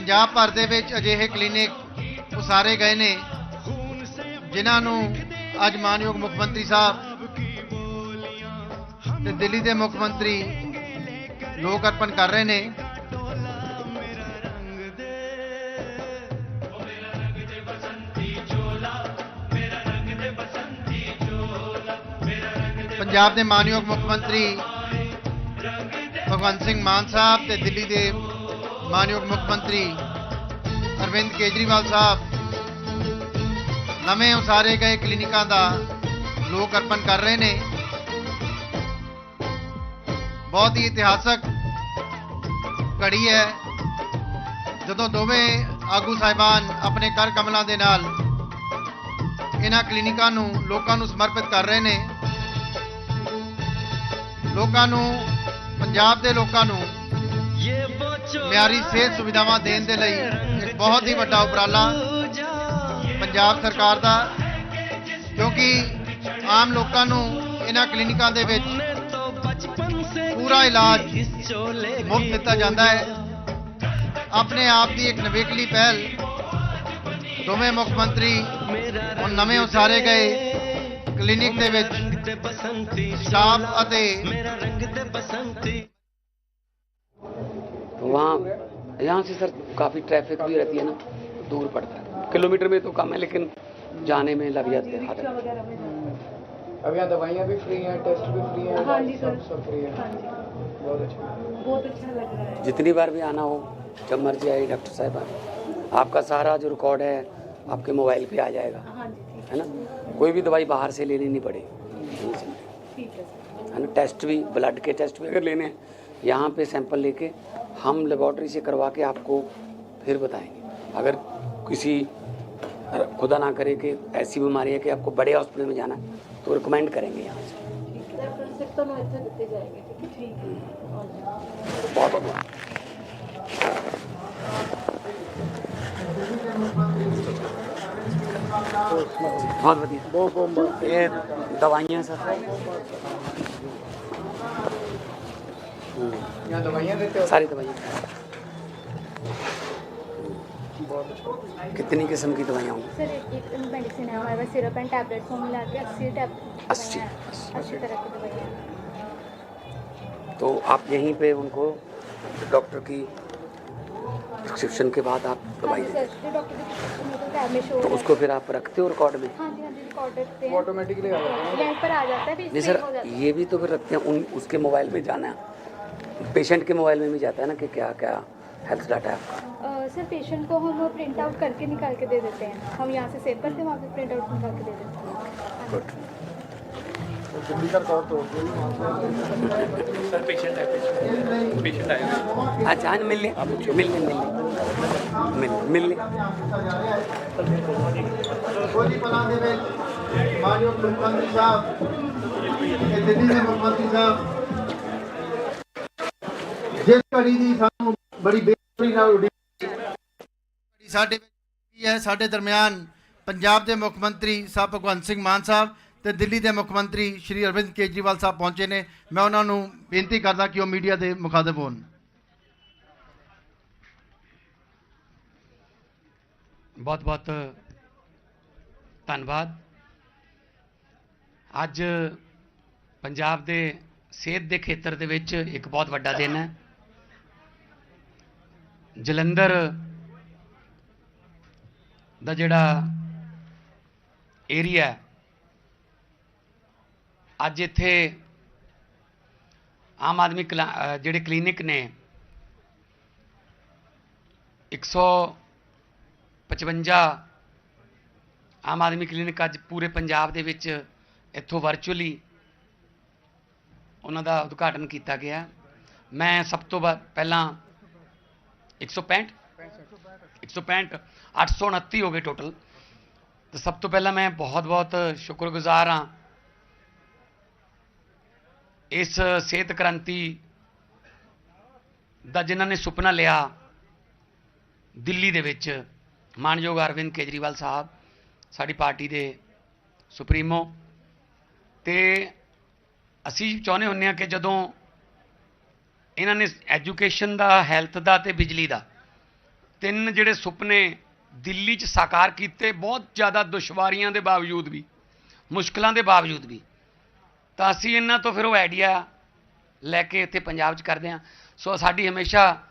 ਪੰਜਾਬ ਭਰ ਦੇ ਵਿੱਚ ਅਜਿਹੇ ਕਲੀਨਿਕ ਉਸਾਰੇ ਗਏ ਨੇ, ਜਿਨ੍ਹਾਂ ਨੂੰ ਅੱਜ ਮਾਨਯੋਗ ਮੁੱਖ ਮੰਤਰੀ ਸਾਹਿਬ ਤੇ ਦਿੱਲੀ ਦੇ ਮੁੱਖ ਮੰਤਰੀ ਲੋਕ ਅਰਪਣ ਕਰ ਰਹੇ ਨੇ। ਪੰਜਾਬ ਦੇ ਮਾਨਯੋਗ ਮੁੱਖ ਮੰਤਰੀ ਭਗਵੰਤ ਸਿੰਘ ਮਾਨ ਸਾਹਿਬ ਤੇ ਦਿੱਲੀ ਦੇ ਮਾਨਯੋਗ ਮੁੱਖ ਮੰਤਰੀ ਅਰਵਿੰਦ ਕੇਜਰੀਵਾਲ ਸਾਹਿਬ, ਨਵੇਂ ਉਸਾਰੇ ਗਏ ਕਲੀਨਿਕਾਂ ਦਾ ਲੋਕ ਅਰਪਣ ਕਰ ਰਹੇ ਨੇ। ਬਹੁਤ ਹੀ ਇਤਿਹਾਸਕ ਘੜੀ ਹੈ। ਜਦੋਂ ਦੋਵੇਂ ਆਗੂ ਸਾਹਿਬਾਨ ਆਪਣੇ ਕਰ ਕਮਲਾਂ ਦੇ ਨਾਲ ਇਹਨਾਂ ਕਲੀਨਿਕਾਂ ਨੂੰ, ਲੋਕਾਂ ਨੂੰ ਸਮਰਪਿਤ ਕਰ ਰਹੇ ਨੇ। ਲੋਕਾਂ ਨੂੰ, ਪੰਜਾਬ ਦੇ ਲੋਕਾਂ ਨੂੰ ਮਿਆਰੀ ਸਿਹਤ ਸੁਵਿਧਾਵਾਂ ਦੇਣ ਦੇ ਲਈ ਇੱਕ ਬਹੁਤ ਹੀ ਵੱਡਾ ਉਪਰਾਲਾ ਪੰਜਾਬ ਸਰਕਾਰ ਦਾ, ਕਿਉਂਕਿ ਆਮ ਲੋਕਾਂ ਨੂੰ ਇਹਨਾਂ ਕਲੀਨਿਕਾਂ ਦੇ ਵਿੱਚ ਪੂਰਾ ਇਲਾਜ ਮੁਫਤ ਦਿੱਤਾ ਜਾਂਦਾ ਹੈ। ਆਪਣੇ ਆਪ ਦੀ ਇੱਕ ਨਵੇਕਲੀ ਪਹਿਲ, ਦੋਵੇਂ ਮੁੱਖ ਮੰਤਰੀ ਹੁਣ ਨਵੇਂ ਉਸਾਰੇ ਗਏ ਕਲੀਨਿਕ ਦੇ ਵਿੱਚ, ਸਟਾਫ ਅਤੇ वहाँ यहाँ से सर काफ़ी ट्रैफ़िक भी रहती है ना दूर पड़ता है। किलोमीटर में तो कम है लेकिन जाने में लग जाते हैं अब यहाँ दवाइयाँ भी फ्री हैं टेस्ट भी फ्री हैं हाँ जी सर। सब सब फ्री है। हाँ जी। बहुत अच्छा। बहुत अच्छा लग रहा है। जितनी बार भी आना हो जब मर्ज़ी आए डॉक्टर साहब आए आपका सारा जो रिकॉर्ड है आपके मोबाइल पे आ जाएगा। हाँ जी ठीक है। ना? कोई भी दवाई बाहर से लेनी नहीं पड़ेगी। है है ना? टेस्ट भी ब्लड के टेस्ट भी अगर लेने हैं यहाँ पे सैंपल लेके हम लेबॉर्ट्री से करवा के आपको फिर बताएँगे। अगर किसी खुदा ना करे कि ऐसी बीमारी है कि आपको बड़े हॉस्पिटल में जाना है तो रिकमेंड करेंगे यहाँ से। बहुत बहुत बहुत बढ़िया ये दवाइयाँ सर। यहाँ दवाइयाँ देते हो सारी दवाइयाँ कितनी किस्म की दवाइयाँ होंगी? सर एक एक मेडिसिन है हमारे पास सिरप एंड टैबलेट फॉर्म मिला के अस्सी टैब अस्सी, अस्सी। तरह की दवाइयाँ तो आप यहीं पे उनको डॉक्टर की प्रिस्क्रिप्शन के बाद आप दवाई तो हो। तो उसको फिर आप रखते हो रिकॉर्ड में? हाँ जी हाँ जी रिकॉर्ड रखते हैं। ऑटोमेटिकली आ जाता है। पर आ जाता है नहीं सर हो है। ये भी तो फिर रखते हैं उन उसके मोबाइल में जाना है। पेशेंट के मोबाइल में भी जाता है ना कि क्या क्या हेल्थ डाटा है आपका? सर पेशेंट को हम प्रिंट आउट करके निकाल के दे देते हैं। हम यहाँ से सेव करते हैं वहाँ से प्रिंट आउट निकाल के दे देते हैं। सर पेशेंट है पेशेंट आए। अच्छा हाँ, मिल लें मिल लें मिल लें मिल लें मुख्यमंत्री साहब मुख्यमंत्री साहब ਘੜੀ ਦੀ ਸਾਨੂੰ ਬੜੀ ਬੇਸਬਰੀ ਨਾਲ ਉਡੀਕ ਘੜੀ ਸਾਡੇ ਵਿੱਚ ਕੀ ਹੈ ਸਾਡੇ ਦਰਮਿਆਨ ਪੰਜਾਬ ਦੇ ਮੁੱਖ ਮੰਤਰੀ ਸਾਹਿਬ ਭਗਵੰਤ ਸਿੰਘ ਮਾਨ ਸਾਹਿਬ ਤੇ ਦਿੱਲੀ ਦੇ ਮੁੱਖ ਮੰਤਰੀ ਸ਼੍ਰੀ ਅਰਵਿੰਦ ਕੇਜਰੀਵਾਲ ਸਾਹਿਬ ਪਹੁੰਚੇ ਨੇ। ਮੈਂ ਉਹਨਾਂ ਨੂੰ ਬੇਨਤੀ ਕਰਦਾ ਕਿ ਉਹ ਮੀਡੀਆ ਦੇ ਮੁਖਾਤਬ ਹੋਣ। ਬਹੁਤ ਬਹੁਤ ਧੰਨਵਾਦ। ਅੱਜ ਪੰਜਾਬ ਦੇ ਸਿਹਤ ਦੇ ਖੇਤਰ ਦੇ ਵਿੱਚ ਇੱਕ ਬਹੁਤ ਵੱਡਾ ਦਿਨ ਹੈ। ਜਲੰਧਰ ਦਾ ਜਿਹੜਾ ਏਰੀਆ ਅੱਜ ਇੱਥੇ ਆਮ ਆਦਮੀ ਕਲਾ- ਜਿਹੜੇ ਕਲੀਨਿਕ ਨੇ 155 ਆਮ ਆਦਮੀ ਕਲੀਨਿਕ ਅੱਜ ਪੂਰੇ ਪੰਜਾਬ ਦੇ ਵਿੱਚ ਇੱਥੋਂ ਵਰਚੁਅਲੀ ਉਹਨਾਂ ਦਾ ਉਦਘਾਟਨ ਕੀਤਾ ਗਿਆ। ਮੈਂ ਸਭ ਤੋਂ ਬਾਅਦ ਪਹਿਲਾਂ 165 165 829 ਹੋ ਗਏ ਟੋਟਲ ਤੇ ਸਭ ਤੋਂ ਪਹਿਲਾਂ ਮੈਂ ਬਹੁਤ ਬਹੁਤ ਸ਼ੁਕਰਗੁਜ਼ਾਰ ਹਾਂ ਇਸ ਸਿਹਤ ਕ੍ਰਾਂਤੀ ਦਾ ਜਿਨ੍ਹਾਂ ਨੇ ਸੁਪਨਾ ਲਿਆ ਦਿੱਲੀ ਦੇ ਵਿੱਚ ਮਾਨਯੋਗ ਅਰਵਿੰਦ ਕੇਜਰੀਵਾਲ ਸਾਹਿਬ ਸਾਡੀ ਪਾਰਟੀ ਦੇ ਸੁਪਰੀਮੋ ਤੇ ਅਸੀਂ ਚਾਹੁੰਦੇ ਹੁੰਦੇ ਹਾਂ ਕਿ ਜਦੋਂ ਇਹਨਾਂ ਨੇ ਐਜੂਕੇਸ਼ਨ ਦਾ, ਹੈਲਥ ਦਾ ਤੇ ਬਿਜਲੀ ਦਾ। ਤਿੰਨ ਜਿਹੜੇ ਸੁਪਨੇ ਦਿੱਲੀ 'ਚ ਸਾਕਾਰ ਕੀਤੇ, ਬਹੁਤ ਜ਼ਿਆਦਾ ਦੁਸ਼ਵਾਰੀਆਂ ਦੇ ਬਾਵਜੂਦ ਵੀ, ਮੁਸ਼ਕਲਾਂ ਦੇ ਬਾਵਜੂਦ ਵੀ। ਤਾਂ ਅਸੀਂ ਇਹਨਾਂ ਤੋਂ ਫਿਰ ਉਹ ਆਈਡੀਆ ਲੈ ਕੇ ਇੱਥੇ ਪੰਜਾਬ 'ਚ ਕਰਦੇ ਹਾਂ। ਸੋ ਸਾਡੀ ਹਮੇਸ਼ਾ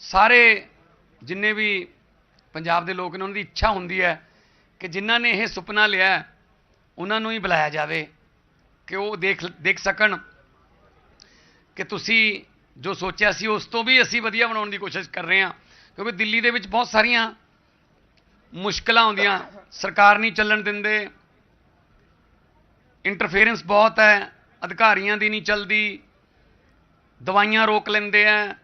ਸਾਰੇ ਜਿੰਨੇ ਵੀ ਪੰਜਾਬ ਦੇ ਲੋਕ ਨੇ, ਉਹਨਾਂ ਦੀ ਇੱਛਾ ਹੁੰਦੀ ਹੈ ਕਿ ਜਿਨ੍ਹਾਂ ਨੇ ਇਹ ਸੁਪਨਾ ਲਿਆ ਉਹਨਾਂ ਨੂੰ ਹੀ ਬੁਲਾਇਆ ਜਾਵੇ ਕਿ ਉਹ ਦੇਖ ਦੇਖ ਸਕਣ। ਕਿ ਤੁਸੀਂ ਜੋ ਸੋਚਿਆ ਸੀ ਉਸ ਤੋਂ ਵੀ ਅਸੀਂ ਵਧੀਆ ਬਣਾਉਣ ਦੀ ਕੋਸ਼ਿਸ਼ ਕਰ ਰਹੇ ਹਾਂ, ਕਿਉਂਕਿ ਦਿੱਲੀ ਦੇ ਵਿੱਚ ਬਹੁਤ ਸਾਰੀਆਂ ਮੁਸ਼ਕਲਾਂ ਆਉਂਦੀਆਂ। ਸਰਕਾਰ ਨਹੀਂ ਚੱਲਣ ਦਿੰਦੇ। ਇੰਟਰਫੇਰੈਂਸ ਬਹੁਤ ਹੈ, ਅਧਿਕਾਰੀਆਂ ਦੀ ਨਹੀਂ ਚੱਲਦੀ। ਦਵਾਈਆਂ ਰੋਕ ਲੈਂਦੇ ਆ।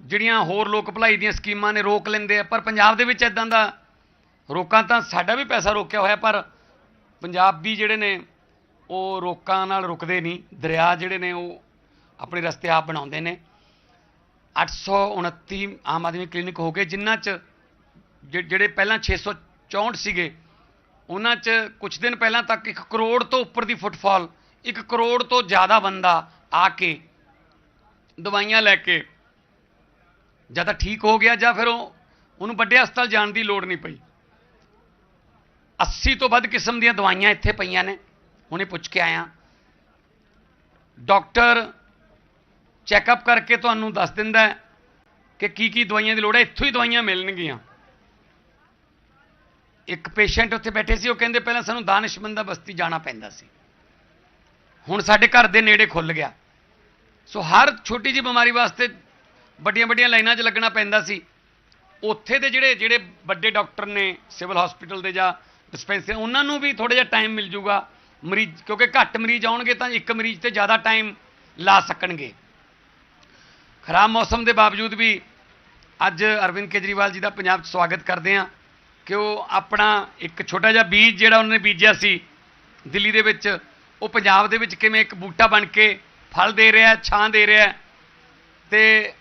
ਜਿਹੜੀਆਂ ਹੋਰ ਲੋਕ ਭਲਾਈ ਦੀਆਂ ਸਕੀਮਾਂ ਨੇ ਰੋਕ ਲੈਂਦੇ ਆ। ਪਰ ਪੰਜਾਬ ਦੇ ਵਿੱਚ ਇਦਾਂ ਦਾ ਰੋਕਾਂ ਤਾਂ ਸਾਡਾ ਵੀ ਪੈਸਾ ਰੋਕਿਆ ਹੋਇਆ, ਪਰ ਪੰਜਾਬੀ ਜਿਹੜੇ ਨੇ ਉਹ ਰੋਕਾਂ ਨਾਲ ਰੁਕਦੇ ਨਹੀਂ। ਦਰਿਆ ਜਿਹੜੇ ਨੇ ਉਹ ਆਪਣੇ ਰਸਤੇ ਆਪ ਬਣਾਉਂਦੇ ਨੇ। 829 ਆਮ ਆਦਮੀ ਕਲੀਨਿਕ ਹੋ ਗਏ ਜਿਨ੍ਹਾਂ 'ਚ ਜਿ- ਜਿਹੜੇ ਪਹਿਲਾਂ 664 ਸੀਗੇ, ਉਹਨਾਂ 'ਚ ਕੁਝ ਦਿਨ ਪਹਿਲਾਂ ਤੱਕ 1 ਕਰੋੜ ਤੋਂ ਉੱਪਰ ਦੀ ਫੁੱਟਫਾਲ 1 ਕਰੋੜ ਤੋਂ ਜ਼ਿਆਦਾ ਬੰਦਾ ਆ ਕੇ ਦਵਾਈਆਂ ਲੈ ਕੇ ਜਾਂ ਤਾਂ ਠੀਕ ਹੋ ਗਿਆ ਜਾਂ ਫਿਰ ਉਹ, ਉਹਨੂੰ ਵੱਡੇ ਹਸਪਤਾਲ ਜਾਣ ਦੀ ਲੋੜ ਨਹੀਂ ਪਈ। 80 ਤੋਂ ਵੱਧ ਕਿਸਮ ਦੀਆਂ ਦਵਾਈਆਂ ਇੱਥੇ ਪਈਆਂ ਨੇ। ਹੁਣੇ ਪੁੱਛ ਕੇ ਆਇਆ। ਡਾਕਟਰ ਚੈੱਕਅਪ ਕਰਕੇ ਤੁਹਾਨੂੰ ਦੱਸ ਦਿੰਦਾ ਕਿ ਕੀ ਕੀ ਦਵਾਈਆਂ ਦੀ ਲੋੜ ਹੈ। ਇੱਥੋਂ ਹੀ ਦਵਾਈਆਂ ਮਿਲਣਗੀਆਂ। ਇੱਕ ਪੇਸ਼ੈਂਟ ਉੱਥੇ ਬੈਠੇ ਸੀ, ਉਹ ਕਹਿੰਦੇ ਪਹਿਲਾਂ ਸਾਨੂੰ ਦਾਨਿਸ਼ਮੰਦਾ ਬਸਤੀ ਜਾਣਾ ਪੈਂਦਾ ਸੀ। ਹੁਣ ਸਾਡੇ ਘਰ ਦੇ ਨੇੜੇ ਖੁੱਲ ਗਿਆ। ਸੋ ਹਰ ਛੋਟੀ ਜਿਹੀ ਬਿਮਾਰੀ ਵਾਸਤੇ ਵੱਡੀਆਂ ਵੱਡੀਆਂ ਲਾਈਨਾਂ 'ਚ ਲੱਗਣਾ ਪੈਂਦਾ ਸੀ। ਉੱਥੇ ਦੇ ਜਿਹੜੇ ਜਿਹੜੇ ਵੱਡੇ ਡਾਕਟਰ ਨੇ, ਸਿਵਲ ਹਸਪੀਟਲ ਦੇ ਜਾਂ ਡਿਸਪੈਂਸਰੀ ਉਹਨਾਂ ਨੂੰ ਵੀ ਥੋੜਾ ਜਿਹਾ ਟਾਈਮ ਮਿਲ ਜੂਗਾ। ਮਰੀਜ਼, ਕਿਉਂਕਿ ਘੱਟ ਮਰੀਜ਼ ਆਉਣਗੇ ਤਾਂ ਇੱਕ ਮਰੀਜ਼ ਤੇ ਜ਼ਿਆਦਾ ਟਾਈਮ ਲਾ ਸਕਣਗੇ। ਖਰਾਬ ਮੌਸਮ ਦੇ ਬਾਵਜੂਦ ਵੀ ਅੱਜ ਅਰਵਿੰਦ ਕੇਜਰੀਵਾਲ ਜੀ ਦਾ ਪੰਜਾਬ 'ਚ ਸਵਾਗਤ ਕਰਦੇ ਹਾਂ ਕਿ ਉਹ ਆਪਣਾ ਇੱਕ ਛੋਟਾ ਜਿਹਾ ਬੀਜ ਜਿਹੜਾ ਉਹਨਾਂ ਨੇ ਬੀਜਿਆ ਸੀ, ਦਿੱਲੀ ਦੇ ਵਿੱਚ, ਉਹ ਪੰਜਾਬ ਦੇ ਵਿੱਚ ਕਿਵੇਂ ਇੱਕ ਬੂਟਾ ਬਣ ਕੇ ਫਲ ਦੇ ਰਿਹਾ, ਛਾਂ ਦੇ ਰਿਹਾ। ਹੈ ਤੇ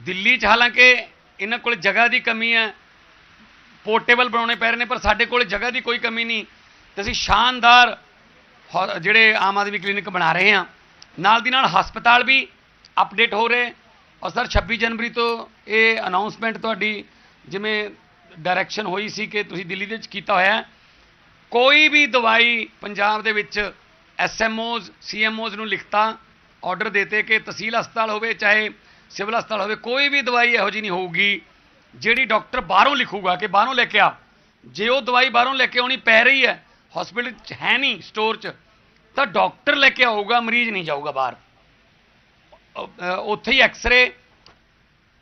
ਦਿੱਲੀ 'ਚ ਹਾਲਾਂਕਿ ਇਹਨਾਂ ਕੋਲ ਜਗ੍ਹਾ ਦੀ ਕਮੀ ਹੈ, ਪੋਰਟੇਬਲ ਬਣਾਉਣੇ ਪੈ ਰਹੇ ਨੇ, ਪਰ ਸਾਡੇ ਕੋਲ ਜਗ੍ਹਾ ਦੀ ਕੋਈ ਕਮੀ ਨਹੀਂ। ਤੇ ਅਸੀਂ ਸ਼ਾਨਦਾਰ ਜਿਹੜੇ ਆਮ ਆਦਮੀ ਕਲੀਨਿਕ ਬਣਾ ਰਹੇ ਹਾਂ। ਨਾਲ ਦੀ ਨਾਲ ਹਸਪਤਾਲ ਵੀ ਅਪਡੇਟ ਹੋ ਰਹੇ। ਔਰ ਸਰ 26 ਜਨਵਰੀ ਤੋਂ ਇਹ ਅਨਾਉਂਸਮੈਂਟ ਤੁਹਾਡੀ ਜਿਵੇਂ ਡਾਇਰੈਕਸ਼ਨ ਹੋਈ ਸੀ ਕਿ ਤੁਸੀਂ ਦਿੱਲੀ ਦੇ ਵਿੱਚ ਕੀਤਾ ਹੋਇਆ ਕੋਈ ਵੀ ਦਵਾਈ ਪੰਜਾਬ ਦੇ ਵਿੱਚ ਐਸਐਮਓਜ਼ ਸੀਐਮਓਜ਼ ਨੂੰ ਲਿਖਤਾ ਆਰਡਰ ਦੇਤੇ ਕਿ ਤਹਿਸੀਲ ਹਸਪਤਾਲ ਹੋਵੇ, ਚਾਹੇ ਸਿਵਲ ਹਸਪਤਾਲ ਹੋਵੇ, ਕੋਈ ਵੀ ਦਵਾਈ ਇਹੋ ਜਿਹੀ ਨਹੀਂ ਹੋਊਗੀ ਜਿਹੜੀ ਡਾਕਟਰ ਬਾਹਰੋਂ ਲਿਖੂਗਾ ਕਿ ਬਾਹਰੋਂ ਲੈ ਕੇ ਆ। ਜੇ ਉਹ ਦਵਾਈ ਬਾਹਰੋਂ ਲੈ ਕੇ ਆਉਣੀ ਪੈ ਰਹੀ ਹੈ ਹਸਪੀਟਲ 'ਚ ਹੈ ਨਹੀਂ ਸਟੋਰ 'ਚ, ਤਾਂ ਡਾਕਟਰ ਲੈ ਕੇ ਆਊਗਾ, ਮਰੀਜ਼ ਨਹੀਂ ਜਾਊਗਾ ਬਾਹਰ। ਉੱਥੇ ਹੀ ਐਕਸ-ਰੇ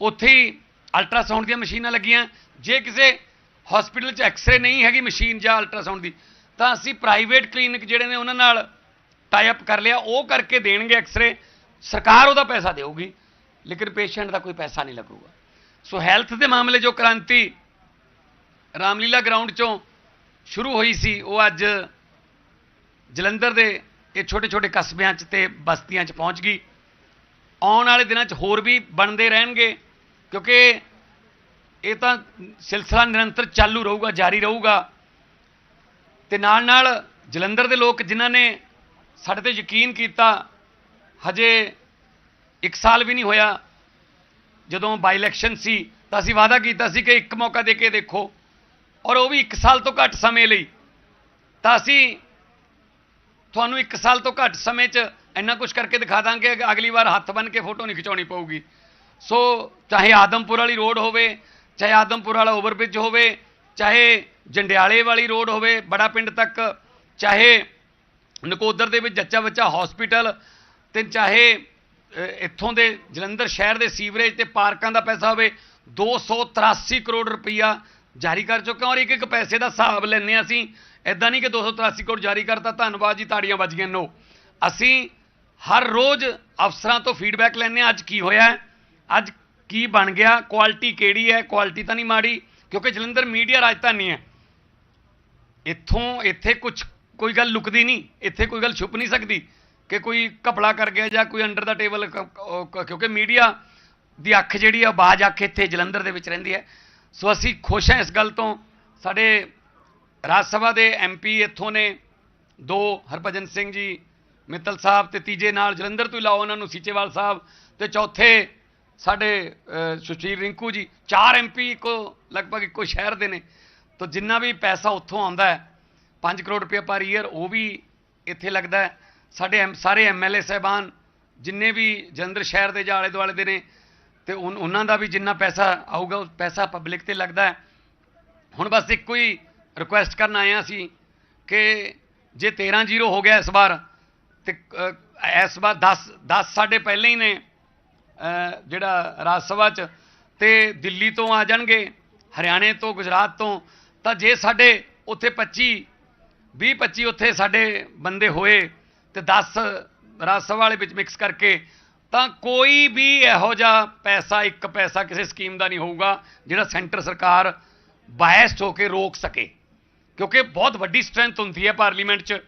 ਉੱਥੇ ਹੀ ਅਲਟਰਾਸਾਊਂਡ ਦੀਆਂ ਮਸ਼ੀਨਾਂ ਲੱਗੀਆਂ। ਜੇ ਕਿਸੇ ਹਸਪੀਟਲ 'ਚ ਐਕਸ-ਰੇ ਨਹੀਂ ਹੈਗੀ ਮਸ਼ੀਨ ਜਾਂ ਅਲਟਰਾਸਾਊਂਡ ਦੀ, ਤਾਂ ਅਸੀਂ ਪ੍ਰਾਈਵੇਟ ਕਲੀਨਿਕ ਜਿਹੜੇ ਨੇ ਉਹਨਾਂ ਨਾਲ ਟਾਈ ਅਪ ਕਰ ਲਿਆ। ਉਹ ਕਰਕੇ ਦੇਣਗੇ ਐਕਸ-ਰੇ ਸਰਕਾਰ ਉਹਦਾ ਪੈਸਾ ਦੇਊਗੀ, ਲੇਕਿਨ ਪੇਸ਼ੈਂਟ ਦਾ ਕੋਈ ਪੈਸਾ ਨਹੀਂ ਲੱਗੂਗਾ। ਸੋ ਹੈਲਥ ਦੇ ਮਾਮਲੇ ਜੋ ਕ੍ਰਾਂਤੀ ਰਾਮਲੀਲਾ ਗਰਾਊਂਡ ਚੋਂ ਸ਼ੁਰੂ ਹੋਈ ਸੀ, ਉਹ ਅੱਜ ਜਲੰਧਰ ਦੇ ਇਹ ਛੋਟੇ ਛੋਟੇ ਕਸਬਿਆਂ 'ਚ ਤੇ ਬਸਤੀਆਂ 'ਚ ਪਹੁੰਚ ਗਈ। ਆਉਣ ਵਾਲੇ ਦਿਨਾਂ 'ਚ ਹੋਰ ਵੀ ਬਣਦੇ ਰਹਿਣਗੇ, ਕਿਉਂਕਿ ਇਹ ਤਾਂ ਸਿਲਸਿਲਾ ਨਿਰੰਤਰ ਚਾਲੂ ਰਹੂਗਾ, ਜਾਰੀ ਰਹੂਗਾ। ਤੇ ਨਾਲ ਨਾਲ ਜਲੰਧਰ ਦੇ ਲੋਕ ਜਿਨ੍ਹਾਂ ਨੇ ਸਾਡੇ ਤੇ ਯਕੀਨ ਕੀਤਾ, ਹਜੇ 1 ਸਾਲ ਵੀ ਨਹੀਂ ਹੋਇਆ, ਜਦੋਂ ਬਾਈ ਇਲੈਕਸ਼ਨ ਸੀ, ਤਾਂ ਅਸੀਂ ਵਾਅਦਾ ਕੀਤਾ ਸੀ ਕਿ ਇੱਕ ਮੌਕਾ ਦੇ ਕੇ ਦੇਖੋ। ਔਰ ਉਹ ਵੀ 1 ਸਾਲ ਤੋਂ ਘੱਟ ਸਮੇਂ ਲਈ। ਤਾਂ ਅਸੀਂ ਤੁਹਾਨੂੰ 1 ਸਾਲ ਤੋਂ ਘੱਟ ਸਮੇਂ 'ਚ ਇੰਨਾ ਕੁਝ ਕਰਕੇ ਦਿਖਾ ਦਾਂਗੇ ਅਗਲੀ ਵਾਰ ਹੱਥ ਬੰਨ ਕੇ ਫੋਟੋ ਨਹੀਂ ਖਿਚਾਉਣੀ ਪਊਗੀ। ਸੋ ਚਾਹੇ ਆਦਮਪੁਰ ਵਾਲੀ ਰੋਡ ਹੋਵੇ, ਚਾਹੇ ਆਦਮਪੁਰ ਵਾਲਾ ਓਵਰਬ੍ਰਿਜ ਹੋਵੇ, ਚਾਹੇ ਜੰਡਿਆਲੇ ਵਾਲੀ ਰੋਡ ਹੋਵੇ, ਬੜਾ ਪਿੰਡ ਤੱਕ, ਚਾਹੇ ਨਕੋਦਰ ਦੇ ਵਿੱਚ ਜੱਚਾ ਬੱਚਾ ਹਸਪੀਟਲ ਤੇ ਚਾਹੇ ਇੱਥੋਂ ਦੇ ਜਲੰਧਰ ਸ਼ਹਿਰ ਦੇ ਸੀਵਰੇਜ ਤੇ ਪਾਰਕਾਂ ਦਾ ਪੈਸਾ ਹੋਵੇ 283 ਕਰੋੜ ਰੁਪਈਆ ਜਾਰੀ ਕਰ ਚੁੱਕਾ ਔਰ ਇੱਕ ਇੱਕ ਪੈਸੇ ਦਾ ਹਿਸਾਬ ਲੈਂਦੇ ਹਾਂ ਅਸੀਂ। ਐਦਾਂ ਨਹੀਂ ਕਿ 283 ਕਰੋੜ ਜਾਰੀ ਕਰਤਾ, ਧੰਨਵਾਦ ਜੀ, ਤਾੜੀਆਂ ਵੱਜ ਗਈਆਂ। ਨੋ। ਅਸੀਂ ਹਰ ਰੋਜ਼ ਅਫਸਰਾਂ ਤੋਂ ਫੀਡਬੈਕ ਲੈਂਦੇ ਹਾਂ, ਅੱਜ ਕੀ ਹੋਇਆ ਅੱਜ ਕੀ ਬਣ ਗਿਆ? ਕੁਆਲਿਟੀ ਕਿਹੜੀ ਹੈ? ਕੁਆਲਿਟੀ ਤਾਂ ਨਹੀਂ ਮਾੜੀ, ਕਿਉਂਕਿ ਜਲੰਧਰ ਮੀਡੀਆ ਰਾਜਧਾਨੀ ਹੈ। ਇੱਥੋਂ, ਇੱਥੇ ਕੁਝ ਕੋਈ ਗੱਲ ਲੁਕਦੀ ਨਹੀਂ, ਇੱਥੇ ਕੋਈ ਗੱਲ ਛੁਪ ਨਹੀਂ ਸਕਦੀ ਕਿ ਕੋਈ ਘਪਲਾ ਕਰ ਗਿਆ ਜਾਂ ਕੋਈ ਅੰਡਰ ਦਾ ਟੇਬਲ ਕਿਉਂਕਿ ਮੀਡੀਆ ਦੀ ਅੱਖ ਜਿਹੜੀ ਆ, ਬਾਜ਼ ਅੱਖ ਇੱਥੇ ਜਲੰਧਰ ਦੇ ਵਿੱਚ ਰਹਿੰਦੀ ਹੈ। ਸੋ ਅਸੀਂ ਖੁਸ਼ ਹਾਂ ਇਸ ਗੱਲ ਤੋਂ। ਸਾਡੇ ਰਾਜ ਸਭਾ ਦੇ ਐਮਪੀ ਇੱਥੋਂ ਨੇ, ਦੋ ਹਰਭਜਨ ਸਿੰਘ ਜੀ, ਮਿੱਤਲ ਸਾਹਿਬ ਤੇ ਤੀਜੇ ਨਾਲ ਜਲੰਧਰ ਤੋਂ ਲਾਓ ਉਹਨਾਂ ਨੂੰ ਸੀਚੇਵਾਲ ਸਾਹਿਬ ਤੇ ਚੌਥੇ ਸਾਡੇ ਸੁਸ਼ੀਲ ਰਿੰਕੂ ਜੀ, ਚਾਰ ਐਮਪੀ ਇੱਕੋ, ਲਗਭਗ ਇੱਕੋ ਸ਼ਹਿਰ ਦੇ ਨੇ। ਤਾਂ ਜਿੰਨਾ ਵੀ ਪੈਸਾ ਉੱਥੋਂ ਆਉਂਦਾ ਹੈ 5 ਕਰੋੜ ਰੁਪਏ ਪਰ ਈਅਰ, ਉਹ ਵੀ ਇੱਥੇ ਲੱਗਦਾ ਸਾਡੇ ਐਮ- ਸਾਰੇ ਐਮਐਲਏ ਸਹਿਬਾਨ, ਜਿੰਨੇ ਵੀ ਜਲੰਧਰ ਸ਼ਹਿਰ ਦੇ ਜਾਂ ਆਲੇ ਦੁਆਲੇ ਦੇ ਨੇ ਤੇ ਉਨ- ਉਹਨਾਂ ਦਾ ਵੀ ਜਿੰਨਾ ਪੈਸਾ ਆਊਗਾ, ਉਹ ਪੈਸਾ ਪਬਲਿਕ ਤੇ ਲੱਗਦਾ ਹੈ। ਹੁਣ ਬਸ ਇੱਕੋ ਹੀ ਰਿਕੁਐਸਟ ਕਰਨ ਆਏ ਹਾਂ ਅਸੀਂ ਕਿ ਜੇ 13 ਜ਼ੀਰੋ ਹੋ ਗਿਆ ਇਸ ਵਾਰ, ਤੇ ਇਸ ਵਾਰ 10 10 ਸਾਡੇ ਪਹਿਲੇ ਹੀ ਨੇ ਜਿਹੜਾ ਰਾਜ ਸਭਾ ਚ, ਤੇ ਦਿੱਲੀ ਤੋਂ ਆ ਜਾਣਗੇ, ਹਰਿਆਣੇ ਤੋਂ, ਗੁਜਰਾਤ ਤੋਂ, ਤਾਂ ਜੇ ਸਾਡੇ ਉੱਥੇ 25 20 25 ਉੱਥੇ ਸਾਡੇ ਬੰਦੇ ਹੋਏ, ਤੇ 10 ਰਾਜ ਸਭਾ ਵਾਲੇ ਵਿੱਚ ਮਿਕਸ ਕਰਕੇ ਤਾਂ ਕੋਈ ਵੀ ਇਹੋ ਜਿਹਾ ਪੈਸਾ ਇੱਕ ਪੈਸਾ ਕਿਸੇ ਸਕੀਮ ਦਾ ਨਹੀਂ ਹੋਊਗਾ ਜਿਹੜਾ ਸੈਂਟਰ ਸਰਕਾਰ ਬਾਇਸਡ ਹੋ ਕੇ ਰੋਕ ਸਕੇ। ਕਿਉਂਕਿ ਬਹੁਤ ਵੱਡੀ ਸਟਰੈਂਥ ਹੁੰਦੀ ਹੈ ਪਾਰਲੀਮੈਂਟ 'ਚ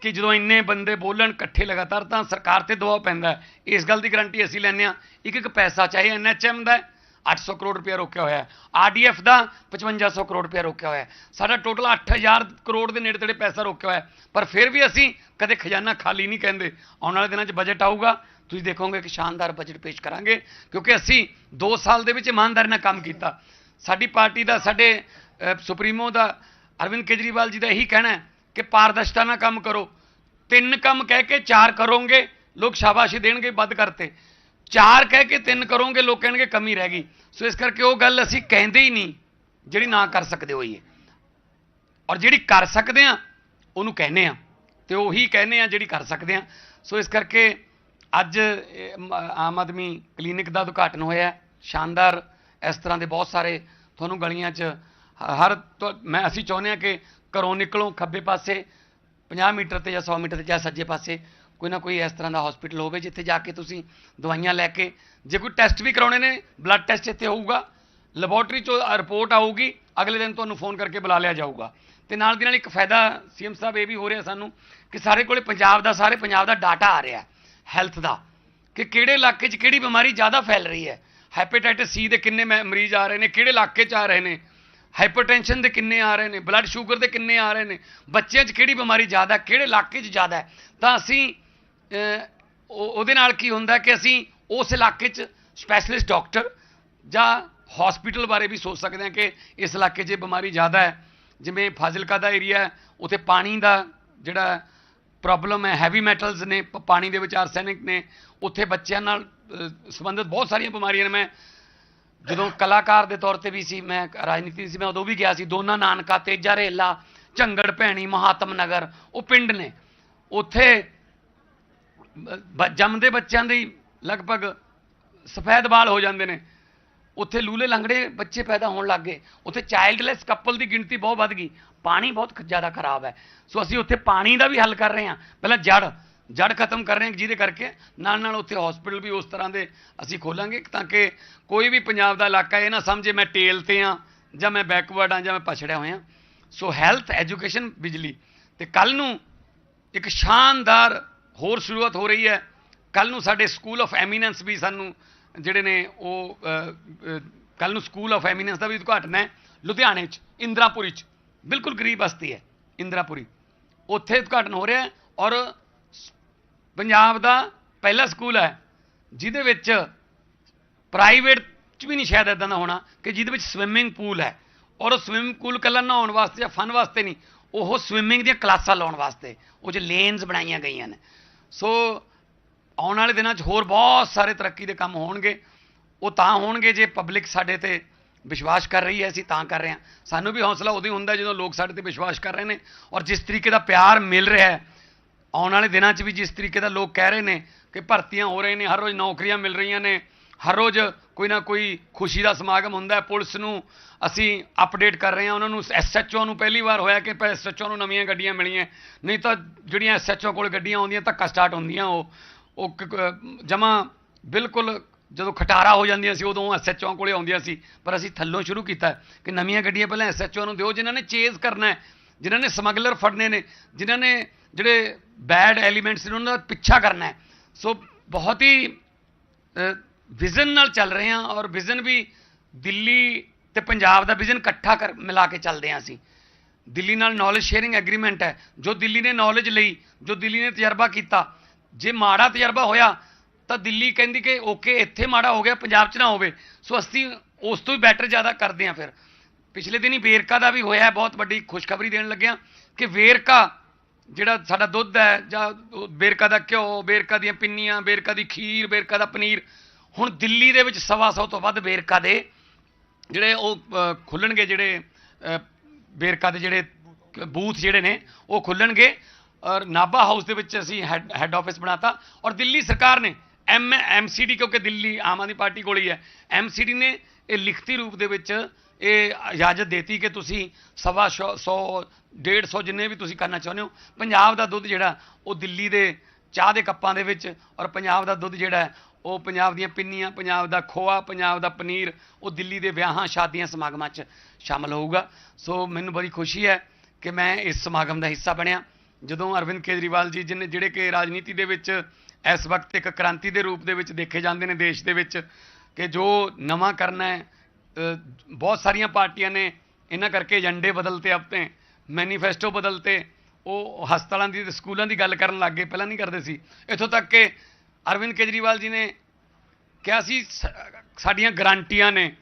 ਕਿ ਜਦੋਂ ਇੰਨੇ ਬੰਦੇ ਬੋਲਣ ਇਕੱਠੇ ਲਗਾਤਾਰ ਤਾਂ ਸਰਕਾਰ ਤੇ ਦਬਾਅ ਪੈਂਦਾ ਇਸ ਗੱਲ ਦੀ ਗਾਰੰਟੀ ਅਸੀਂ ਲੈਂਦੇ ਹਾਂ। ਇੱਕ ਇੱਕ ਪੈਸਾ ਚਾਹੇ ਐਨਐਚਐਮ ਦਾ ਹੈ, 800 ਕਰੋੜ ਰੁਪਇਆ ਰੋਕਿਆ ਹੋਇਆ ਹੈ। ਆਰਡੀਐਫ ਦਾ 5500 ਕਰੋੜ ਰੁਪਇਆ ਰੋਕਿਆ ਹੋਇਆ ਸਾਡਾ ਟੋਟਲ 8000 ਕਰੋੜ ਦੇ ਨੇੜੇ ਤੇੜੇ ਪੈਸਾ ਰੋਕਿਆ ਹੋਇਆ ਪਰ ਫਿਰ ਵੀ ਅਸੀਂ ਕਦੇ ਖਜ਼ਾਨਾ ਖਾਲੀ ਨਹੀਂ ਕਹਿੰਦੇ। ਆਉਣ ਵਾਲੇ ਦਿਨਾਂ 'ਚ ਬਜਟ ਆਊਗਾ। ਤੁਸੀਂ ਦੇਖੋਗੇ ਕਿ ਸ਼ਾਨਦਾਰ ਬਜਟ ਪੇਸ਼ ਕਰਾਂਗੇ, ਕਿਉਂਕਿ ਅਸੀਂ 2 ਸਾਲ ਦੇ ਵਿੱਚ ਇਮਾਨਦਾਰੀ ਨਾਲ ਕੰਮ ਕੀਤਾ। ਸਾਡੀ ਪਾਰਟੀ ਦਾ, ਸਾਡੇ ਸੁਪਰੀਮੋ ਦਾ, ਅਰਵਿੰਦ ਕੇਜਰੀਵਾਲ ਜੀ ਦਾ ਇਹੀ ਕਹਿਣਾ ਹੈ ਕਿ ਪਾਰਦਰਸ਼ਤਾ ਨਾਲ ਕੰਮ ਕਰੋ। ਤਿੰਨ ਕੰਮ ਕਹਿ ਕੇ ਚਾਰ ਕਰੋਗੇ, ਲੋਕ ਸ਼ਾਬਾਸ਼ੀ ਦੇਣਗੇ ਵੱਧ ਕਰਤੇ। ਚਾਰ ਕਹਿ ਕੇ ਤਿੰਨ ਕਰੋਗੇ, ਲੋਕ ਕਹਿਣਗੇ ਕਮੀ ਰਹਿ ਗਈ। ਸੋ ਇਸ ਕਰਕੇ ਉਹ ਗੱਲ ਅਸੀਂ ਕਹਿੰਦੇ ਹੀ ਨਹੀਂ, ਜਿਹੜੀ ਨਾ ਕਰ ਸਕਦੇ ਹੋਈਏ ਔਰ ਜਿਹੜੀ ਕਰ ਸਕਦੇ ਆ ਉਹਨੂੰ ਕਹਿੰਦੇ ਆ ਤੇ ਉਹੀ ਕਹਿੰਦੇ ਆ ਜਿਹੜੀ ਕਰ ਸਕਦੇ ਆ ਸੋ ਇਸ ਕਰਕੇ ਅੱਜ ਆਮ ਆਦਮੀ ਕਲੀਨਿਕ ਦਾ ਉਦਘਾਟਨ ਹੋਇਆ ਸ਼ਾਨਦਾਰ ਇਸ ਤਰ੍ਹਾਂ ਦੇ ਬਹੁਤ ਸਾਰੇ ਤੁਹਾਨੂੰ ਗਲੀਆਂ 'ਚ, ਹ- ਹਰ ਤੋਂ- ਮੈਂ ਅਸੀਂ ਚਾਹੁੰਦੇ ਆ ਕਿ ਘਰੋਂ ਨਿਕਲੋ ਖੱਬੇ ਪਾਸੇ 50 ਮੀਟਰ ਤੇ ਜਾਂ 100 ਮੀਟਰ ਤੇ ਜਾਂ ਸੱਜੇ ਪਾਸੇ। ਕੋਈ ਨਾ ਕੋਈ ਇਸ ਤਰ੍ਹਾਂ ਦਾ ਹਸਪੀਟਲ ਹੋਵੇ ਜਿੱਥੇ ਜਾ ਕੇ ਤੁਸੀਂ ਦਵਾਈਆਂ ਲੈ ਕੇ, ਜੇ ਕੋਈ ਟੈਸਟ ਵੀ ਕਰਾਉਣੇ ਨੇ ਬਲੱਡ ਟੈਸਟ ਇੱਥੇ ਹੋਊਗਾ। ਲੈਬੋਰਟਰੀ ਚੋਂ ਰਿਪੋਰਟ ਆਊਗੀ, ਅਗਲੇ ਦਿਨ ਤੁਹਾਨੂੰ ਫੋਨ ਕਰਕੇ ਬੁਲਾ ਲਿਆ ਜਾਊਗਾ। ਤੇ ਨਾਲ ਦੀ ਨਾਲ ਇੱਕ ਫਾਇਦਾ ਸੀਐਮ ਸਾਹਿਬ ਇਹ ਵੀ ਹੋ ਰਿਹਾ ਸਾਨੂੰ ਕਿ ਸਾਰੇ ਕੋਲੇ ਪੰਜਾਬ ਦਾ, ਸਾਰੇ ਪੰਜਾਬ ਦਾ ਡਾਟਾ ਆ ਰਿਹਾ ਹੈਲਥ ਦਾ, ਕਿ ਕਿਹੜੇ ਇਲਾਕੇ 'ਚ ਕਿਹੜੀ ਬਿਮਾਰੀ ਜ਼ਿਆਦਾ ਫੈਲ ਰਹੀ ਹੈ? ਹੈਪੇਟਾਈਟਸ ਸੀ ਦੇ ਕਿੰਨੇ ਮੈ- ਮਰੀਜ਼ ਆ ਰਹੇ ਨੇ, ਕਿਹੜੇ ਇਲਾਕੇ 'ਚ ਆ ਰਹੇ ਨੇ? ਹਾਈਪਰਟੈਂਸ਼ਨ ਦੇ ਕਿੰਨੇ ਆ ਰਹੇ ਨੇ? ਬਲੱਡ ਸ਼ੂਗਰ ਦੇ ਕਿੰਨੇ ਆ ਰਹੇ ਨੇ? ਬੱਚਿਆਂ 'ਚ ਕਿਹੜੀ ਬਿਮਾਰੀ ਜ਼ਿਆਦਾ, ਕਿਹੜੇ ਇਲਾਕੇ 'ਚ ਜ਼ਿਆਦਾ ਹੈ? ਤਾਂ ਅਸੀਂ ਉਹਦੇ ਨਾਲ ਕੀ ਹੁੰਦਾ ਕਿ ਅਸੀਂ ਉਸ ਇਲਾਕੇ 'ਚ ਸਪੈਸ਼ਲਿਸਟ ਡਾਕਟਰ ਜਾਂ ਹਸਪੀਟਲ ਬਾਰੇ ਵੀ ਸੋਚ ਸਕਦੇ ਹਾਂ ਕਿ ਇਸ ਇਲਾਕੇ 'ਚ ਇਹ ਬਿਮਾਰੀ ਜ਼ਿਆਦਾ ਹੈ। ਜਿਵੇਂ ਫਾਜ਼ਿਲਕਾ ਦਾ ਏਰੀਆ ਉੱਥੇ ਪਾਣੀ ਦਾ ਜਿਹੜਾ ਪ੍ਰੋਬਲਮ ਹੈ ਹੈਵੀ ਮੈਟਲਸ ਨੇ, ਪ- ਪਾਣੀ ਦੇ ਵਿੱਚ ਆਰਸੈਨਿਕ ਨੇ, ਉੱਥੇ ਬੱਚਿਆਂ ਨਾਲ ਸੰਬੰਧਿਤ ਬਹੁਤ ਸਾਰੀਆਂ ਬਿਮਾਰੀਆਂ ਨੇ। ਮੈਂ ਜਦੋਂ ਕਲਾਕਾਰ ਦੇ ਤੌਰ ਤੇ ਵੀ ਸੀ, ਮੈਂ ਰਾਜਨੀਤੀ ਸੀ, ਮੈਂ ਉਦੋਂ ਵੀ ਗਿਆ ਸੀ, ਦੋਨਾਂ ਨਾਨਕਾ, ਤੇਜਾ ਰੇਲਾ, ਝੰਗੜ ਭੈਣੀ, ਮਹਾਤਮ ਨਗਰ, ਉਹ ਪਿੰਡ ਨੇ। ਉੱਥੇ ਜੰਮਦੇ ਬੱਚਿਆਂ ਦੀ ਲਗਭਗ ਸਫੈਦ ਵਾਲ ਹੋ ਜਾਂਦੇ ਨੇ। ਉੱਥੇ ਲੂਲੇ ਲੰਗੜੇ ਬੱਚੇ ਪੈਦਾ ਹੋਣ ਲੱਗ ਗਏ। ਉੱਥੇ ਚਾਈਲਡਲੈਸ ਕਪਲ ਦੀ ਗਿਣਤੀ ਬਹੁਤ ਵੱਧ ਗਈ। ਪਾਣੀ ਬਹੁਤ ਜ਼ਿਆਦਾ ਖਰਾਬ ਹੈ। ਸੋ ਅਸੀਂ ਉੱਥੇ ਪਾਣੀ ਦਾ ਵੀ ਹੱਲ ਕਰ ਰਹੇ ਹਾਂ। ਪਹਿਲਾਂ ਜੜ ਜੜ ਖਤਮ ਕਰ ਰਹੇ ਹਾਂ ਜਿਹਦੇ ਕਰਕੇ ਨਾਲ ਨਾਲ ਉੱਥੇ ਹਸਪੀਟਲ ਵੀ ਉਸ ਤਰ੍ਹਾਂ ਦੇ ਅਸੀਂ ਖੋਲਾਂਗੇ ਤਾਂ ਕਿ ਕੋਈ ਵੀ ਪੰਜਾਬ ਦਾ ਇਲਾਕਾ ਇਹ ਨਾ ਸਮਝੇ ਮੈਂ ਟੇਲ ਤੇ ਆ ਜਾਂ ਮੈਂ ਬੈਕਵਰਡ ਆ ਜਾਂ ਮੈਂ ਪਛੜਿਆ ਹੋਇਆ। ਸੋ ਹੈਲਥ ਐਜੂਕੇਸ਼ਨ ਬਿਜਲੀ। ਤੇ ਕੱਲ ਨੂੰ ਇੱਕ ਸ਼ਾਨਦਾਰ ਹੋਰ ਸ਼ੁਰੂਆਤ ਹੋ ਰਹੀ ਹੈ। ਕੱਲ ਨੂੰ ਸਾਡੇ ਸਕੂਲ ਆਫ ਐਮੀਨੈਂਸ ਵੀ ਸਾਨੂੰ ਜਿਹੜੇ ਨੇ ਉਹ ਕੱਲ ਨੂੰ ਸਕੂਲ ਆਫ ਐਮੀਨੈਂਸ ਦਾ ਵੀ ਉਦਘਾਟਨ ਹੈ, ਲੁਧਿਆਣੇ 'ਚ, ਇੰਦਰਾਪੁਰੀ 'ਚ। ਬਿਲਕੁਲ ਗਰੀਬ ਬਸਤੀ ਹੈ, ਇੰਦਰਾਪੁਰੀ। ਉੱਥੇ ਉਦਘਾਟਨ ਹੋ ਰਿਹਾ ਔਰ ਪੰਜਾਬ ਦਾ ਪਹਿਲਾ ਸਕੂਲ ਹੈ, ਜਿਹਦੇ ਵਿੱਚ ਪ੍ਰਾਈਵੇਟ ਚ ਵੀ ਨਹੀਂ ਸ਼ਾਇਦ ਇਦਾਂ ਦਾ ਹੋਣਾ ਕਿ ਜਿਹਦੇ ਵਿੱਚ ਸਵਿਮਿੰਗ ਪੂਲ ਹੈ। ਔਰ ਉਹ ਸਵਿਮਿੰਗ ਪੂਲ ਕੱਲਾ ਨਹਾਉਣ ਵਾਸਤੇ ਜਾਂ ਫਨ ਵਾਸਤੇ ਨਹੀਂ, ਉਹ ਸਵਿਮਿੰਗ ਦੀਆਂ ਕਲਾਸਾਂ ਲਾਉਣ ਵਾਸਤੇ, ਉਹ 'ਚ ਲੇਨਸ ਬਣਾਈਆਂ ਗਈਆਂ ਨੇ। ਸੋ ਆਉਣ ਵਾਲੇ ਦਿਨਾਂ 'ਚ ਹੋਰ ਬਹੁਤ ਸਾਰੇ ਤਰੱਕੀ ਦੇ ਕੰਮ ਹੋਣਗੇ। ਉਹ ਤਾਂ ਹੋਣਗੇ ਜੇ ਪਬਲਿਕ ਸਾਡੇ ਤੇ ਵਿਸ਼ਵਾਸ ਕਰ ਰਹੀ ਹੈ, ਅਸੀਂ ਤਾਂ ਕਰ ਰਹੇ ਹਾਂ। ਸਾਨੂੰ ਵੀ ਹੌਸਲਾ ਉਦੋਂ ਹੀ ਹੁੰਦਾ ਜਦੋਂ ਲੋਕ ਸਾਡੇ ਤੇ ਵਿਸ਼ਵਾਸ ਕਰ ਰਹੇ ਨੇ ਔਰ ਜਿਸ ਤਰੀਕੇ ਦਾ ਪਿਆਰ ਮਿਲ ਰਿਹਾ ਹੈ, ਆਉਣ ਵਾਲੇ ਦਿਨਾਂ 'ਚ ਵੀ ਜਿਸ ਤਰੀਕੇ ਦਾ ਲੋਕ ਕਹਿ ਰਹੇ ਨੇ ਕਿ ਭਰਤੀਆਂ ਹੋ ਰਹੇ ਨੇ, ਹਰ ਰੋਜ਼ ਨੌਕਰੀਆਂ ਮਿਲ ਰਹੀਆਂ ਨੇ, ਹਰ ਰੋਜ਼ ਕੋਈ ਨਾ ਕੋਈ ਖੁਸ਼ੀ ਦਾ ਸਮਾਗਮ ਹੁੰਦਾ ਹੈ, ਪੁਲਿਸ ਨੂੰ ਅਸੀਂ ਅਪਡੇਟ ਕਰ ਰਹੇ ਹਾਂ। ਉਹਨਾਂ ਨੂੰ ਐਸਐਚਓ ਨੂੰ ਪਹਿਲੀ ਵਾਰ ਹੋਇਆ ਕਿ ਐਸਐਚਓ ਨੂੰ ਨਵੀਆਂ ਗੱਡੀਆਂ ਮਿਲੀਆਂ। ਨਹੀਂ ਤਾਂ ਜਿਹੜੀਆਂ ਐਸਐਚਓ ਕੋਲ ਗੱਡੀਆਂ ਆਉਂਦੀਆਂ ਧੱਕਾ ਸਟਾਰਟ ਹੁੰਦੀਆਂ ਉਹ। ਉਹ ਜਮਾ ਬਿਲਕੁਲ ਜਦੋਂ ਖਟਾਰਾ ਹੋ ਜਾਂਦੀਆਂ ਸੀ, ਉਦੋਂ ਐਸਐਚਓ ਕੋਲੇ ਆਉਂਦੀਆਂ ਸੀ। ਪਰ ਅਸੀਂ ਥੱਲੋਂ ਸ਼ੁਰੂ ਕੀਤਾ ਕਿ ਨਵੀਆਂ ਗੱਡੀਆਂ ਪਹਿਲਾਂ ਐਸਐਚਓ ਨੂੰ ਦਿਓ, ਜਿਨ੍ਹਾਂ ਨੇ ਚੇਜ਼ ਕਰਨਾ ਹੈ, ਜਿਨ੍ਹਾਂ ਨੇ ਸਮਗਲਰ ਫੜਨੇ ਨੇ, ਜਿਨ੍ਹਾਂ ਨੇ ਜਿਹੜੇ ਬੈਡ ਐਲੀਮੈਂਟਸ ਨੇ, ਉਹਨਾਂ ਦਾ ਪਿੱਛਾ ਕਰਨਾ ਹੈ। ਸੋ ਬਹੁਤ ਹੀ ਵਿਜ਼ਨ ਨਾਲ ਚੱਲ ਰਹੇ ਹਾਂ ਔਰ ਵਿਜ਼ਨ ਵੀ ਦਿੱਲੀ ਤੇ ਪੰਜਾਬ ਦਾ ਵਿਜ਼ਨ ਇਕੱਠਾ ਕਰ, ਮਿਲਾ ਕੇ ਚੱਲਦੇ ਹਾਂ ਅਸੀਂ। ਦਿੱਲੀ ਨਾਲ ਨੌਲੇਜ ਸ਼ੇਅਰਿੰਗ ਐਗਰੀਮੈਂਟ ਹੈ। ਜੋ ਦਿੱਲੀ ਨੇ ਨੌਲੇਜ ਲਈ, ਜੋ ਦਿੱਲੀ ਨੇ ਤਜਰਬਾ ਕੀਤਾ ਜੇ ਮਾੜਾ ਤਜਰਬਾ ਹੋਇਆ ਤਾਂ ਦਿੱਲੀ ਕਹਿੰਦੀ ਕਿ ਓਕੇ ਇੱਥੇ ਮਾੜਾ ਹੋ ਗਿਆ ਪੰਜਾਬ 'ਚ ਨਾ ਹੋਵੇ। ਸੋ ਅਸੀਂ ਉਸ ਤੋਂ ਵੀ ਬੈਟਰ ਜ਼ਿਆਦਾ ਕਰਦੇ ਹਾਂ ਫਿਰ। ਪਿਛਲੇ ਦਿਨੀ ਵੇਰਕਾ ਦਾ ਵੀ ਹੋਇਆ ਬਹੁਤ ਵੱਡੀ ਖੁਸ਼ਖਬਰੀ ਦੇਣ ਲੱਗਿਆ ਕਿ ਵੇਰਕਾ ਜਿਹੜਾ ਸਾਡਾ ਦੁੱਧ ਹੈ ਜਾਂ ਵੇਰਕਾ ਦਾ ਘਿਓ ਵੇਰਕਾ ਦੀਆਂ ਪਿੰਨੀਆਂ ਵੇਰਕਾ ਦੀ ਖੀਰ ਵੇਰਕਾ ਦਾ ਪਨੀਰ ਹੁਣ ਦਿੱਲੀ ਦੇ ਵਿੱਚ ਸਵਾ ਸੌ ਤੋਂ ਵੱਧ ਵੇਰਕਾ ਦੇ ਜਿਹੜੇ ਉਹ ਅ, ਖੁੱਲਣਗੇ ਜਿਹੜੇ ਵੇਰਕਾ ਦੇ ਜਿਹੜੇ ਬੂਥ ਜਿਹੜੇ ਨੇ ਉਹ ਖੁੱਲਣਗੇ। ਔਰ ਨਾਭਾ ਹਾਊਸ ਦੇ ਵਿੱਚ ਅਸੀਂ ਹੈੱਡ ਹੈੱਡ ਆਫਿਸ ਬਣਾਤਾ ਔਰ ਦਿੱਲੀ ਸਰਕਾਰ ਨੇ ਐਮ ਐਮਸੀਡੀ ਕਿਉਂਕਿ ਦਿੱਲੀ ਆਮ ਆਦਮੀ ਪਾਰਟੀ ਕੋਲ ਹੀ ਹੈ ਐਮਸੀਡੀ ਨੇ ਇਹ ਲਿਖਤੀ ਰੂਪ ਦੇ ਵਿੱਚ ਇਹ ਇਜਾਜ਼ਤ ਦੇਤੀ ਕਿ ਤੁਸੀਂ ਸਵਾ ਸੌ ਸੌ, ਡੇਢ ਸੌ ਜਿੰਨੇ ਵੀ ਤੁਸੀਂ ਕਰਨਾ ਚਾਹੁੰਦੇ ਹੋ ਪੰਜਾਬ ਦਾ ਦੁੱਧ ਜਿਹੜਾ ਉਹ ਦਿੱਲੀ ਦੇ ਚਾਹ ਦੇ ਕੱਪਾਂ ਦੇ ਵਿੱਚ ਔਰ ਪੰਜਾਬ ਦਾ ਦੁੱਧ ਜਿਹੜਾ ਉਹ ਪੰਜਾਬ ਦੀਆਂ ਪਿੰਨੀਆਂ ਪੰਜਾਬ ਦਾ ਖੋਆ ਪੰਜਾਬ ਦਾ ਪਨੀਰ ਉਹ ਦਿੱਲੀ ਦੇ ਵਿਆਹਾਂ ਸ਼ਾਦੀਆਂ ਸਮਾਗਮਾਂ 'ਚ ਸ਼ਾਮਲ ਹੋਊਗਾ। ਸੋ ਮੈਨੂੰ ਬੜੀ ਖੁਸ਼ੀ ਹੈ ਕਿ ਮੈਂ ਇਸ ਸਮਾਗਮ ਦਾ ਹਿੱਸਾ ਬਣਿਆ। ਜਦੋਂ ਅਰਵਿੰਦ ਕੇਜਰੀਵਾਲ ਜੀ ਜਿਹਨੇ ਜਿਹੜੇ ਕਿ ਰਾਜਨੀਤੀ ਦੇ ਵਿੱਚ ਇਸ ਵਕਤ ਇੱਕ ਕ੍ਰਾਂਤੀ ਦੇ ਰੂਪ ਦੇ ਵਿੱਚ ਦੇਖੇ ਜਾਂਦੇ ਨੇ ਦੇਸ਼ ਦੇ ਵਿੱਚ, ਕਿ ਜੋ ਨਵਾਂ ਕਰਨਾ ਹੈ ਬਹੁਤ ਸਾਰੀਆਂ ਪਾਰਟੀਆਂ ਨੇ ਇਹਨਾਂ ਕਰਕੇ ਏਜੰਡੇ ਬਦਲਤੇ ਆਪਣੇ ਮੈਨੀਫੈਸਟੋ ਬਦਲਤੇ, ਉਹ ਹਸਪਤਾਲਾਂ ਦੀ ਤੇ ਸਕੂਲਾਂ ਦੀ ਗੱਲ ਕਰਨ ਲੱਗ ਗਏ, ਪਹਿਲਾਂ ਨਹੀਂ ਕਰਦੇ ਸੀ। ਇੱਥੋਂ ਤੱਕ ਕਿ ਅਰਵਿੰਦ ਕੇਜਰੀਵਾਲ ਜੀ ਨੇ ਕਿਹਾ ਸੀ, ਸ- ਸਾਡੀਆਂ ਗਰੰਟੀਆਂ ਨੇ।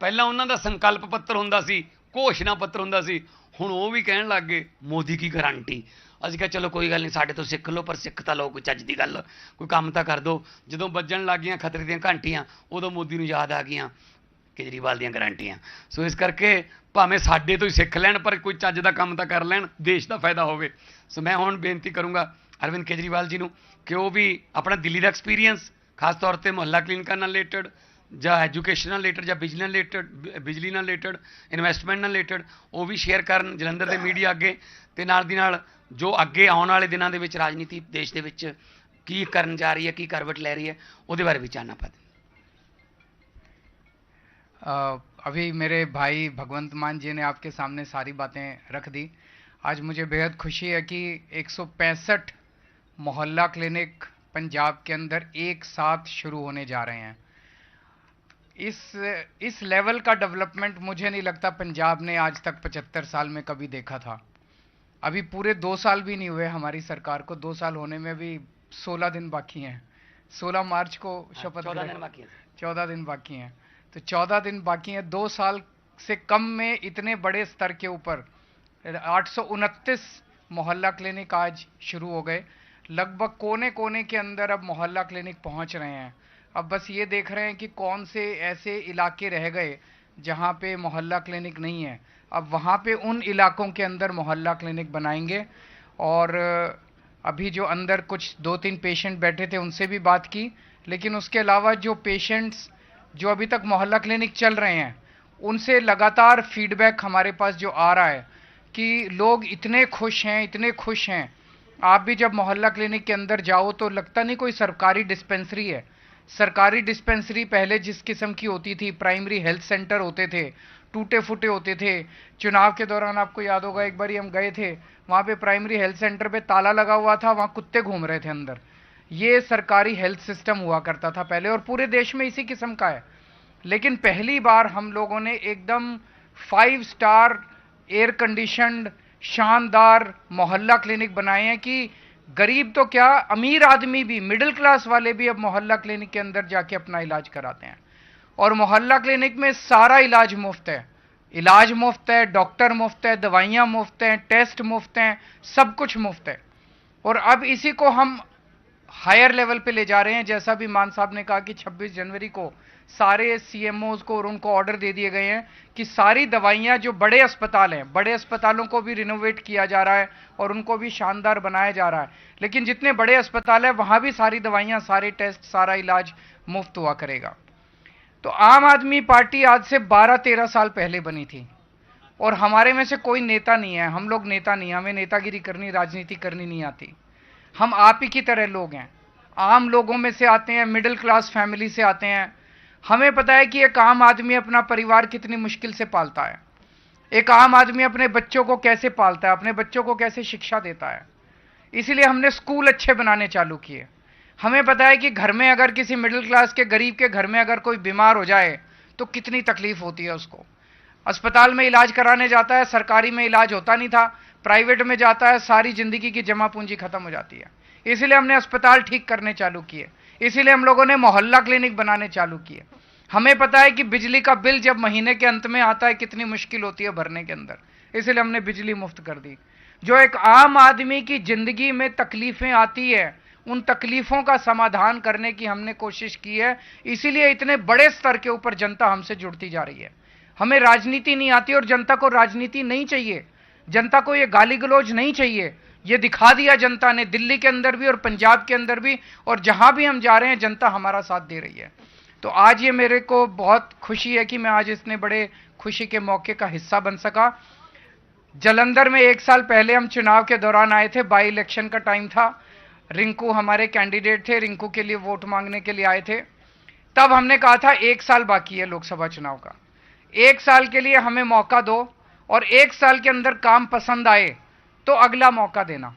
ਪਹਿਲਾਂ ਉਹਨਾਂ ਦਾ ਸੰਕਲਪ ਪੱਤਰ ਹੁੰਦਾ ਸੀ ਘੋਸ਼ਣਾ ਪੱਤਰ ਹੁੰਦਾ ਸੀ। ਹੁਣ ਉਹ ਵੀ ਕਹਿਣ ਲੱਗ ਗਏ, ਮੋਦੀ ਕੀ ਗਾਰੰਟੀ? ਅਸੀਂ ਕਿਹਾ, ਚਲੋ ਕੋਈ ਗੱਲ ਨਹੀਂ, ਸਾਡੇ ਤੋਂ ਸਿੱਖ ਲਓ, ਪਰ ਸਿੱਖ ਤਾਂ ਲਓ, ਕੋਈ ਚੱਜ ਦੀ ਗੱਲ, ਕੋਈ ਕੰਮ ਤਾਂ ਕਰ ਦਿਓ ਜਦੋਂ ਵੱਜਣ ਲੱਗ ਗਈਆਂ ਖਤਰੇ ਦੀਆਂ ਘੰਟੀਆਂ, ਉਦੋਂ ਮੋਦੀ ਨੂੰ ਯਾਦ ਆ ਗਈਆਂ ਕੇਜਰੀਵਾਲ ਦੀਆਂ ਗਾਰੰਟੀਆਂ। ਸੋ ਇਸ ਕਰਕੇ ਭਾਵੇਂ ਸਾਡੇ ਤੋਂ ਹੀ ਸਿੱਖ ਲੈਣ, ਪਰ ਕੋਈ ਚੱਜ ਦਾ ਕੰਮ ਤਾਂ ਕਰ ਲੈਣ, ਦੇਸ਼ ਦਾ ਫਾਇਦਾ ਹੋਵੇ। ਸੋ ਮੈਂ ਹੁਣ ਬੇਨਤੀ ਕਰੂੰਗਾ ਅਰਵਿੰਦ ਕੇਜਰੀਵਾਲ ਜੀ ਨੂੰ ਕਿ ਉਹ ਵੀ ਆਪਣਾ ਦਿੱਲੀ ਦਾ ਐਕਸਪੀਰੀਅੰਸ ਖਾਸ ਤੌਰ ਤੇ ਮੁਹੱਲਾ ਕਲੀਨਿਕਾਂ ਨਾਲ ਰਿਲੇਟਡ ਜਾਂ ਐਜੂਕੇਸ਼ਨ ਨਾਲ ਰਿਲੇਟਡ ਜਾਂ ਬਿਜਲੀ ਨਾਲ ਰਿਲੇਟਡ ਬਿਜਲੀ ਨਾਲ ਰਿਲੇਟਡ ਇਨਵੈਸਟਮੈਂਟ ਨਾਲ ਰਿਲੇਟਡ ਉਹ ਵੀ ਸ਼ੇਅਰ ਕਰਨ ਜਲੰਧਰ ਦੇ ਮੀਡੀਆ ਅੱਗੇ ਤੇ ਨਾਲ ਦੀ ਨਾਲ ਜੋ ਅੱਗੇ ਆਉਣ ਵਾਲੇ ਦਿਨਾਂ ਦੇ ਵਿੱਚ ਰਾਜਨੀਤੀ ਦੇਸ਼ ਦੇ ਵਿੱਚ ਕੀ ਕਰਨ ਜਾ ਰਹੀ ਹੈ ਕੀ ਕਰਵਟ ਲੈ ਰਹੀ ਹੈ ਉਹਦੇ ਬਾਰੇ ਵੀ ਚਾਨਣਾ ਪਾ ਦੇਣ अ, अभी मेरे भाई भगवंत मान जी ने आपके सामने सारी बातें रख दी आज मुझे बेहद खुशी है कि एक मोहल्ला क्लिनिक पंजाब के अंदर एक साथ शुरू होने जा रहे हैं इस इस लेवल का डेवलपमेंट मुझे नहीं लगता पंजाब ने आज तक 75 साल में कभी देखा था। अभी पूरे दो साल भी नहीं हुए हमारी सरकार को। दो साल होने में भी 16 दिन बाकी हैं। 16 मार्च को शपथ चौदह दिन बाकी है। चौदह दिन बाकी हैं। तो चौदह दिन बाकी हैं। दो साल से कम में इतने बड़े स्तर के ऊपर आठ सौ उनतीस मोहल्ला क्लिनिक आज शुरू हो गए। लगभग कोने कोने के अंदर अब मोहल्ला क्लिनिक पहुँच रहे हैं। अब बस ये देख रहे हैं कि कौन से ऐसे इलाके रह गए जहाँ पे मोहल्ला क्लिनिक नहीं है। अब वहाँ पे उन इलाकों के अंदर मोहल्ला क्लिनिक बनाएँगे और अभी जो अंदर कुछ दो तीन पेशेंट बैठे थे उनसे भी बात की, लेकिन उसके अलावा जो पेशेंट्स जो अभी तक मोहल्ला क्लिनिक चल रहे हैं, उनसे लगातार फीडबैक हमारे पास जो आ रहा है कि लोग इतने खुश हैं, इतने खुश हैं। आप भी जब मोहल्ला क्लिनिक के अंदर जाओ तो लगता नहीं कोई सरकारी डिस्पेंसरी है। सरकारी डिस्पेंसरी पहले जिस किस्म की होती थी प्राइमरी हेल्थ सेंटर होते थे टूटे फूटे होते थे। चुनाव के दौरान आपको याद होगा, एक बार हम गए थे, वहाँ पे प्राइमरी हेल्थ सेंटर पे ताला लगा हुआ था, वहाँ कुत्ते घूम रहे थे अंदर। ये सरकारी हेल्थ सिस्टम हुआ करता था पहले, और पूरे देश में इसी किस्म का है। लेकिन पहली बार हम लोगों ने एकदम फाइव स्टार एयर कंडीशनड शानदार मोहल्ला क्लिनिक बनाए हैं कि गरीब तो क्या, अमीर आदमी भी मिडिल क्लास वाले भी अब मोहल्ला क्लिनिक के अंदर जाके अपना इलाज कराते हैं। और मोहल्ला क्लिनिक में सारा इलाज मुफ़्त है। इलाज मुफ़्त है डॉक्टर मुफ़्त है, दवाइयाँ मुफ़्त हैं टेस्ट मुफ़्त हैं, सब कुछ मुफ़्त है। और अब इसी को हम हायर लेवल पे ले जा रहे हैं। जैसा भी मान साहब ने कहा कि 26 जनवरी को सारे सीएमओज को और उनको ऑर्डर दे दिए गए हैं कि सारी दवाइयाँ जो बड़े अस्पताल हैं, बड़े अस्पतालों को भी रिनोवेट किया जा रहा है और उनको भी शानदार बनाया जा रहा है। लेकिन जितने बड़े अस्पताल हैं, वहाँ भी सारी दवाइयाँ, सारे टेस्ट सारा इलाज मुफ़्त हुआ करेगा। तो आम आदमी पार्टी आज से 12-13 साल पहले बनी थी और हमारे में से कोई नेता नहीं है। हम लोग नेता नहीं हमें नेतागिरी करनी, राजनीति करनी नहीं आती। हम आप ही की तरह लोग हैं। आम लोगों में से आते हैं, मिडिल क्लास फैमिली से आते हैं हमें पता है कि एक आम आदमी अपना परिवार कितनी मुश्किल से पालता है। एक आम आदमी अपने बच्चों को कैसे पालता है, अपने बच्चों को कैसे शिक्षा देता है। इसीलिए हमने स्कूल अच्छे बनाने चालू किए। हमें पता है कि घर में अगर किसी मिडिल क्लास के, गरीब के घर में अगर कोई बीमार हो जाए तो कितनी तकलीफ़ होती है उसको। अस्पताल में इलाज कराने जाता है, सरकारी में इलाज होता नहीं था, प्राइवेट में जाता है, सारी ज़िंदगी की जमा पूंजी खत्म हो जाती है। इसीलिए हमने अस्पताल ठीक करने चालू किए। इसीलिए हम लोगों ने मोहल्ला क्लिनिक बनाने चालू किए। हमें पता है कि बिजली का बिल जब महीने के अंत में आता है, कितनी मुश्किल होती है भरने के अंदर। इसलिए हमने बिजली मुफ़्त कर दी। जो एक आम आदमी की ज़िंदगी में तकलीफें आती है, उन तकलीफों का समाधान करने की हमने कोशिश की है। इसीलिए इतने बड़े स्तर के ऊपर जनता हमसे जुड़ती जा रही है। हमें राजनीति नहीं आती और जनता को राजनीति नहीं चाहिए। जनता को ये गाली गलौज नहीं चाहिए। ये दिखा दिया जनता ने, दिल्ली के अंदर भी और पंजाब के अंदर भी, और जहाँ भी हम जा रहे हैं, जनता हमारा साथ दे रही है। तो आज ये मेरे को बहुत खुशी है कि मैं आज इतने बड़े खुशी के मौके का हिस्सा बन सका। जलंधर में एक साल पहले हम चुनाव के दौरान आए थे बाई इलेक्शन का टाइम था। रिंकू हमारे कैंडिडेट थे, रिंकू के लिए वोट मांगने के लिए आए थे। तब हमने कहा था, एक साल बाकी है लोकसभा चुनाव का। एक साल के लिए हमें मौका दो और एक साल के अंदर काम पसंद आए तो अगला मौका देना।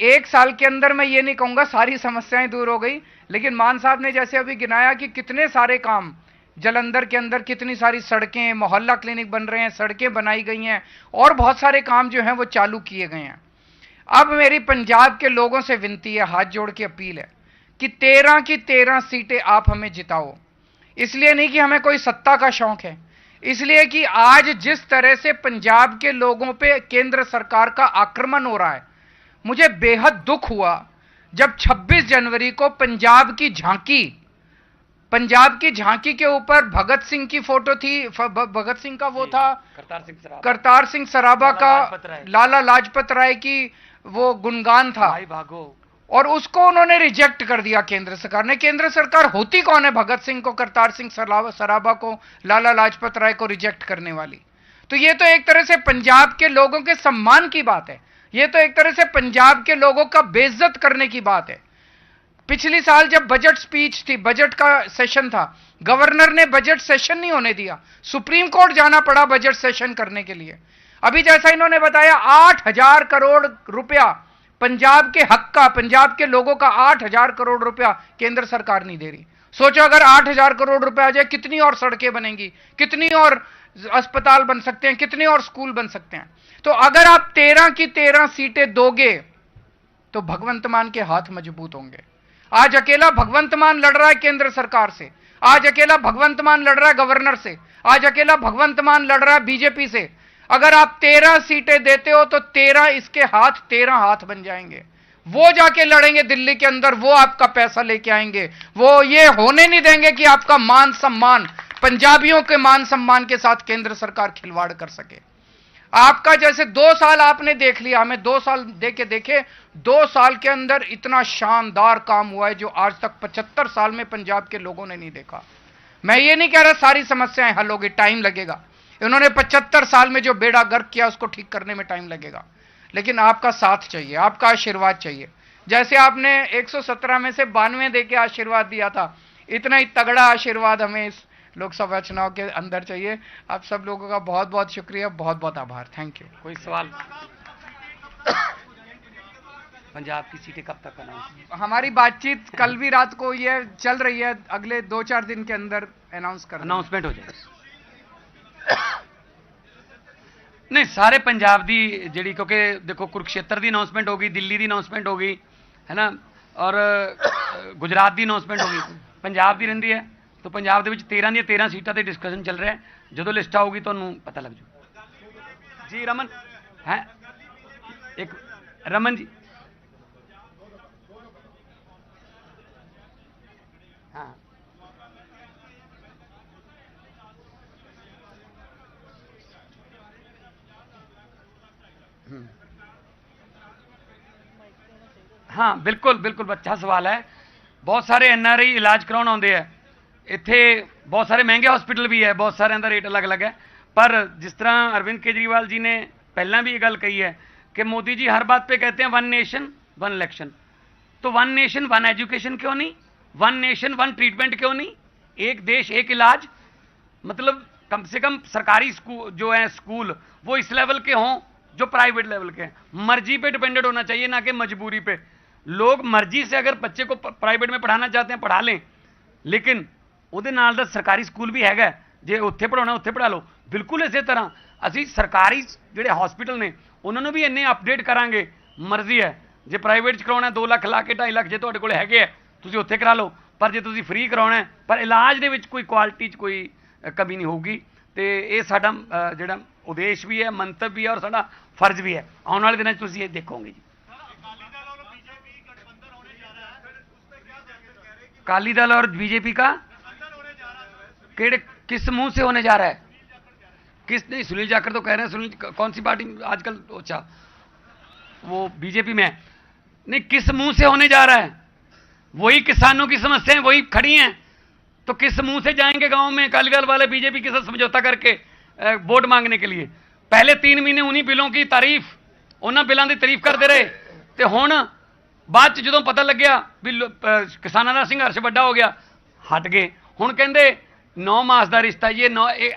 एक साल के अंदर मैं ये नहीं कहूँगा, सारी समस्याएँ दूर हो गई। लेकिन मान साहब ने जैसे अभी गिनाया कि कितने सारे काम, जलंधर के अंदर कितनी सारी सड़कें, मोहल्ला क्लिनिक बन रहे हैं, सड़कें बनाई गई हैं, और बहुत सारे काम जो हैं वो चालू किए गए हैं। अब मेरी पंजाब के लोगों से विनती है, हाथ जोड़ के अपील है कि तेरह की तेरह सीटें आप हमें जिताओ। इसलिए नहीं कि हमें कोई सत्ता का शौक है, इसलिए कि आज जिस तरह से पंजाब के लोगों पे केंद्र सरकार का आक्रमण हो रहा है, मुझे बेहद दुख हुआ जब 26 जनवरी को पंजाब की झांकी पंजाब की झांकी के ऊपर भगत सिंह की फ़ोटो थी भगत सिंह का वो था करतार सिंह करतार सिंह सराबा का लाला लाजपत राय की वो गुणगान था। भाई भागो। और उसको उन्होंने रिजेक्ट कर दिया केंद्र सरकार ने। केंद्र सरकार होती कौन है भगत सिंह को करतार सिंह सराबा सराबा को लाला लाजपत राय को रिजेक्ट करने वाली? तो ये तो एक तरह से पंजाब के लोगों के सम्मान की बात है। ये तो एक तरह से पंजाब के लोगों का बेइज्जत करने की बात है। पिछली साल जब बजट स्पीच थी बजट का सेशन था गवर्नर ने बजट सेशन नहीं होने दिया। सुप्रीम कोर्ट जाना पड़ा बजट सेशन करने के लिए। अभी जैसा इन्होंने बताया, आठ हज़ार करोड़ रुपया पंजाब के हक का, पंजाब के लोगों का आठ हज़ार करोड़ रुपया केंद्र सरकार नहीं दे रही। सोचो अगर आठ हज़ार करोड़ रुपया आ जाए, कितनी और सड़कें बनेंगी, कितनी और अस्पताल बन सकते हैं, कितने और स्कूल बन सकते हैं। तो अगर आप तेरह की तेरह सीटें दोगे तो भगवंत मान के हाथ मज़बूत होंगे। आज अकेला भगवंत मान लड़ रहा है केंद्र सरकार से। आज अकेला भगवंत मान लड़ रहा है गवर्नर से। आज अकेला भगवंत मान लड़ रहा है बीजेपी से। अगर आप तेरह सीटें देते हो तो तेरह इसके हाथ, तेरह हाथ बन जाएँगे। वो जाके लड़ेंगे दिल्ली के अंदर, वो आपका पैसा लेके आएँगे। वो ये होने नहीं देंगे कि आपका मान सम्मान पंजाबियों के मान सम्मान के साथ केंद्र सरकार खिलवाड़ कर सके। आपका जैसे दो साल आपने देख लिया, हमें दो साल दे के देखे, दो साल के अंदर इतना शानदार काम हुआ है जो आज तक पचहत्तर साल में पंजाब के लोगों ने नहीं देखा। मैं ये नहीं कह रहा सारी समस्याएँ हल होगी, टाइम लगेगा। इन्होंने पचहत्तर साल में जो बेड़ा गर्क किया, उसको ठीक करने में टाइम लगेगा। लेकिन आपका साथ चाहिए, आपका आशीर्वाद चाहिए। जैसे आपने 117 में से बानवे दे आशीर्वाद दिया था, इतना ही तगड़ा आशीर्वाद हमें इस लोकसभा चुनाव के अंदर चाहिए आप सब लोगों का बहुत बहुत शुक्रिया बहुत बहुत आभार थैंक यू कोई सवाल पंजाब की सीटें कब तक अनाउंस हमारी बातचीत कल भी रात को ये चल रही है अगले दो चार दिन के अंदर अनाउंस कर देंगे। ਅਨਾਉਂਸਮੈਂਟ ਹੋ ਜਾਏ ਨਹੀਂ ਸਾਰੇ ਪੰਜਾਬ ਦੀ ਜਿਹੜੀ ਕਿਉਂਕਿ ਦੇਖੋ ਕੁਰਕਸ਼ੇਤਰ ਦੀ ਅਨਾਉਂਸਮੈਂਟ ਹੋ ਗਈ ਦਿੱਲੀ ਦੀ ਅਨਾਉਂਸਮੈਂਟ ਹੋ ਗਈ ਹੈ ਨਾ ਔਰ ਅ, ਗੁਜਰਾਤ ਦੀ ਅਨਾਉਂਸਮੈਂਟ ਹੋ ਗਈ ਪੰਜਾਬ ਦੀ ਰਹਿੰਦੀ ਹੈ ਤਾਂ ਪੰਜਾਬ ਦੇ ਵਿੱਚ 13 ਦੀਆਂ 13 ਸੀਟਾਂ ਤੇ ਡਿਸਕਸ਼ਨ ਚੱਲ ਰਿਹਾ ਜਦੋਂ ਲਿਸਟ ਆਊਗੀ, ਤੁਹਾਨੂੰ ਪਤਾ ਲੱਗ ਜੂ। ਜੀ, ਰਮਨ, ਹੈ? ਇੱਕ, ਰਮਨ ਜੀ। ਹਾਂ। ਹਾਂ। ਬਿਲਕੁਲ ਬਿਲਕੁਲ, ਬੱਚਾ ਸਵਾਲ ਹੈ। ਬਹੁਤ ਸਾਰੇ ਐਨ ਆਰ ਆਈ ਇਲਾਜ ਕਰਾਉਣ ਆਉਂਦੇ ਆ। ਇੱਥੇ ਬਹੁਤ ਸਾਰੇ ਮਹਿੰਗੇ ਹਸਪੀਟਲ ਵੀ ਹੈ ਬਹੁਤ ਸਾਰਿਆਂ ਦਾ ਰੇਟ ਅਲੱਗ-ਅਲੱਗ ਹੈ ਪਰ ਜਿਸ ਤਰ੍ਹਾਂ ਅਰਵਿੰਦ ਕੇਜਰੀਵਾਲ ਜੀ ਨੇ ਪਹਿਲਾਂ ਵੀ ਇਹ ਗੱਲ ਕਹੀ ਹੈ कि मोदी जी हर बात पे कहते हैं वन नेशन वन इलेक्शन तो वन नेशन वन एजुकेशन क्यों नहीं वन नेशन वन ट्रीटमेंट क्यों नहीं एक देश एक इलाज मतलब कम से कम सरकारी स्कूल जो है स्कूल वो इस लेवल के हों जो प्राइवेट लेवल के हैं मर्जी पे डिपेंडेंट होना चाहिए ना कि मजबूरी पे लोग मर्जी से अगर बच्चे को प्राइवेट में पढ़ाना चाहते हैं पढ़ा लें ਲੇਕਿਨ ਉਹਦੇ ਨਾਲ ਦਾ ਸਰਕਾਰੀ ਸਕੂਲ ਵੀ ਹੈਗਾ ਜੇ ਉੱਥੇ ਪੜਾਉਣਾ ਉੱਥੇ ਪੜਾ ਲਓ। ਬਿਲਕੁਲ ਇਸੇ ਤਰ੍ਹਾਂ। ਅਸੀਂ ਸਰਕਾਰੀ ਜਿਹੜੇ ਹਸਪੀਟਲ ਨੇ ਉਹਨਾਂ ਨੂੰ ਵੀ ਇੰਨੇ ਅਪਡੇਟ ਕਰਾਂਗੇ। ਮਰਜ਼ੀ ਹੈ। ਜੇ ਪ੍ਰਾਈਵੇਟ ਚ ਕਰਾਉਣਾ 2 ਲੱਖ ਲਾ ਕੇ 2.5 ਲੱਖ ਜੇ ਤੁਹਾਡੇ ਕੋਲ ਹੈਗੇ ਆ ਤੁਸੀਂ ਉੱਥੇ ਕਰਾ ਲਓ। ਪਰ ਜੇ ਤੁਸੀਂ ਫ੍ਰੀ ਕਰਾਉਣਾ ਪਰ ਇਲਾਜ ਦੇ ਵਿੱਚ ਕੋਈ ਕੁਆਲਿਟੀ 'ਚ ਕੋਈ ਕਮੀ ਨਹੀਂ ਹੋਊਗੀ। ਤੇ ਇਹ ਸਾਡਾ ਜਿਹੜਾ ਉਦੇਸ਼ ਵੀ ਹੈ ਮੰਤਵ ਵੀ ਹੈ ਔਰ ਸਾਡਾ ਫਰਜ਼ ਵੀ ਹੈ। ਆਉਣ ਵਾਲੇ ਦਿਨਾਂ 'ਚ ਤੁਸੀਂ ਇਹ ਦੇਖੋਗੇ ਜੀ। ਅਕਾਲੀ ਦਲ ਔਰ ਬੀਜੇਪੀ ਦਾ केड़े किस मुंह से होने जा रहा है किस नहीं सुनील जाकर तो कह रहे हैं सुनील कौन सी पार्टी आजकल अच्छा वो बीजेपी में है नहीं किस मुंह से होने जा रहा है वही किसानों की समस्याएं वही खड़ी हैं तो किस मुंह से जाएंगे गांव में अकाली दल वाले बीजेपी के साथ समझौता करके अ, वोट मांगने के लिए पहले तीन महीने उन्हीं बिलों की तारीफ ਉਹਨਾਂ ਬਿੱਲਾਂ ਦੀ ਤਾਰੀਫ ਕਰਦੇ ਰਹੇ ਤੇ ਹੁਣ ਬਾਅਦ ਚ ਜਦੋਂ ਪਤਾ ਲੱਗਿਆ ਵੀ ਲੋ- ਅਹ ਕਿਸਾਨਾਂ ਦਾ ਸੰਘਰਸ਼ ਵੱਡਾ ਹੋ ਗਿਆ ਹਟ ਗਏ ਹੁਣ ਕਹਿੰਦੇ नौ मास का रिश्ता ये नौ ए,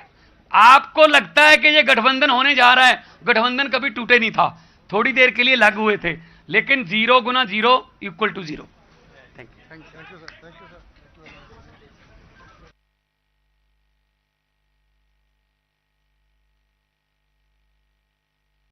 आपको लगता है कि ये गठबंधन होने जा रहा है। गठबंधन कभी टूटे नहीं था। थोड़ी देर के लिए लग हुए थे लेकिन ज़ीरो गुना ज़ीरो इक्वल टू ज़ीरो